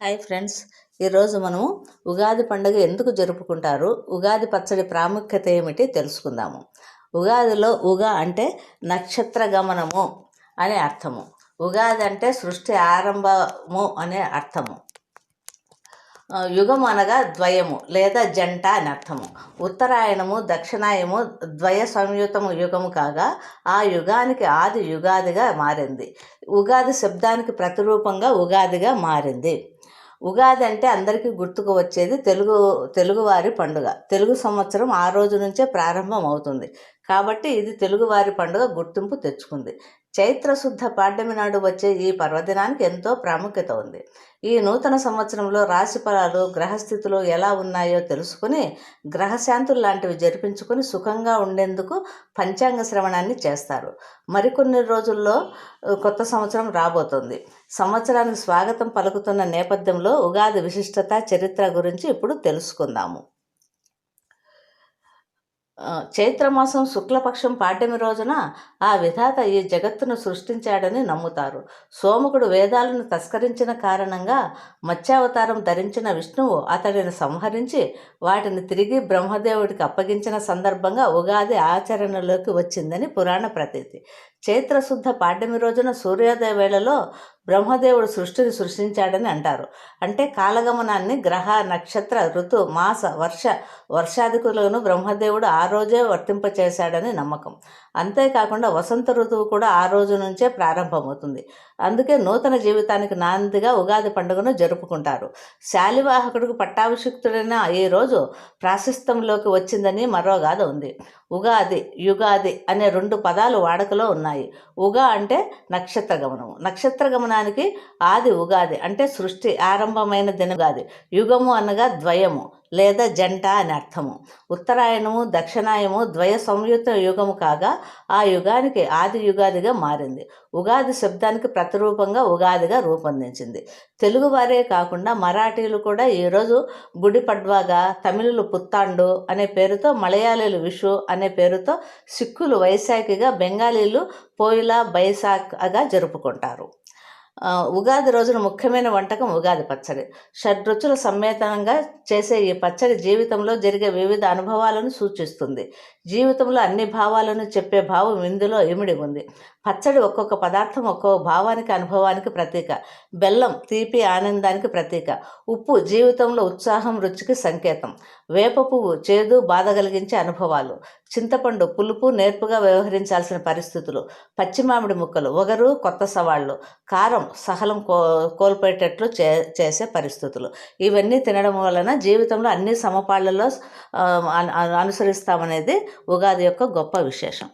Hi friends ఈరోజు మనము ఉగాది పండుగ ఎందుకు జరుపుకుంటారు ఉగాది పచ్చడి ప్రాముఖ్యత ఏమిటి తెలుసుకుందాము. ఉగాదిలో ఉగా అంటే నక్షత్ర గమనము అనే అర్థము. ఉగాది అంటే సృష్టి ఆరంభము అనే అర్థము. యుగం యుగము అనగా ద్వయము లేదా జంట అని అర్థము. ఉత్తరాయణము దక్షిణాయము ద్వయ సంయుతము యుగము కాగా ఆ యుగానికి ఆది యుగాదిగా మారింది. ఉగాది శబ్దానికి ప్రతిరూపంగా ఉగాదిగా మారింది. ఉగాది అంటే అందరికీ గుర్తుకు వచ్చేది తెలుగు తెలుగువారి పండుగ. తెలుగు సంవత్సరం ఆ రోజు నుంచే ప్రారంభం అవుతుంది కాబట్టి ఇది తెలుగువారి పండుగ గుర్తింపు తెచ్చుకుంది. చైత్ర శుద్ధ పాడ్యమి నాడు వచ్చే ఈ పర్వదినానికి ఎంతో ప్రాముఖ్యత ఉంది. ఈ నూతన సంవత్సరంలో రాశి ఫలాలు గ్రహస్థితులు ఎలా ఉన్నాయో తెలుసుకుని గ్రహశాంతులు లాంటివి జరిపించుకొని సుఖంగా ఉండేందుకు పంచాంగ శ్రవణాన్ని చేస్తారు. మరికొన్ని రోజుల్లో కొత్త సంవత్సరం రాబోతోంది. సంవత్సరానికి స్వాగతం పలుకుతున్న నేపథ్యంలో ఉగాది విశిష్టత చరిత్ర గురించి ఇప్పుడు తెలుసుకుందాము. చైత్రమాసం శుక్లపక్షం పాడ్యమి రోజున ఆ విధాత ఈ జగత్తును సృష్టించాడని నమ్ముతారు. సోముకుడు వేదాలను తస్కరించిన కారణంగా మత్స్యావతారం ధరించిన విష్ణువు అతడిని సంహరించి వాటిని తిరిగి బ్రహ్మదేవుడికి అప్పగించిన సందర్భంగా ఉగాది ఆచరణలోకి వచ్చిందని పురాణ ప్రతీతి. చైత్రశుద్ధ పాడ్యమి రోజున సూర్యోదయ వేళలో బ్రహ్మదేవుడు సృష్టిని సృష్టించాడని అంటారు. అంటే కాలగమనాన్ని గ్రహ నక్షత్ర ఋతు మాస వర్ష వర్షాధికులను బ్రహ్మదేవుడు ఆ రోజే వర్తింపచేశాడని నమ్మకం. అంతేకాకుండా వసంత ఋతువు కూడా ఆ రోజు నుంచే ప్రారంభమవుతుంది. అందుకే నూతన జీవితానికి నాందిగా ఉగాది పండుగను జరుపుకుంటారు. శాలివాహకుడికి పట్టాభిషిక్తుడైన ఈ రోజు ప్రాశస్తంలోకి వచ్చిందని మరో గాథ ఉంది. ఉగాది యుగాది అనే రెండు పదాలు వాడుకలో ఉన్నాయి. ఉగా అంటే నక్షత్ర గమనము నక్షత్ర గమనం గమనానికి ఆది ఉగాది అంటే సృష్టి ఆరంభమైన దినగాది యుగము అనగా ద్వయము లేదా జంట అని అర్థము. ఉత్తరాయణము దక్షిణాయము ద్వయ సంయుక్త యుగము కాగా ఆ యుగానికి ఆది యుగాదిగా మారింది. ఉగాది శబ్దానికి ప్రతిరూపంగా ఉగాదిగా రూపొందించింది. తెలుగువారే కాకుండా మరాఠీలు కూడా ఈరోజు గుడి పడ్వాగా తమిళులు పుత్తాండు అనే పేరుతో మలయాళీలు విషు అనే పేరుతో సిక్కులు వైశాఖిగా బెంగాలీలు పోయిలా బైసాఖ్గా జరుపుకుంటారు. ఉగాది రోజున ముఖ్యమైన వంటకం ఉగాది పచ్చడి. షడ్రుచుల సమ్మేళనంగా చేసే ఈ పచ్చడి జీవితంలో జరిగే వివిధ అనుభవాలను సూచిస్తుంది. జీవితంలో అన్ని భావాలను చెప్పే భావం ఇందులో ఇమిడి ఉంది. పచ్చడి ఒక్కొక్క పదార్థం ఒక్కొక్క భావానికి అనుభవానికి ప్రతీక. బెల్లం తీపి ఆనందానికి ప్రతీక. ఉప్పు జీవితంలో ఉత్సాహం రుచికి సంకేతం. వేప పువ్వు చేదు బాధ కలిగించే అనుభవాలు. చింతపండు పులుపు నేర్పుగా వ్యవహరించాల్సిన పరిస్థితులు. పచ్చి మామిడి ముక్కలు ఒగరు కొత్త సవాళ్ళు కారం సహలం కో కోల్పోయేటట్లు చే చేసే పరిస్థితులు. ఇవన్నీ తినడం వలన జీవితంలో అన్ని సమపాళ్ళలో అనుసరిస్తామనేది ఉగాది యొక్క గొప్ప విశేషం.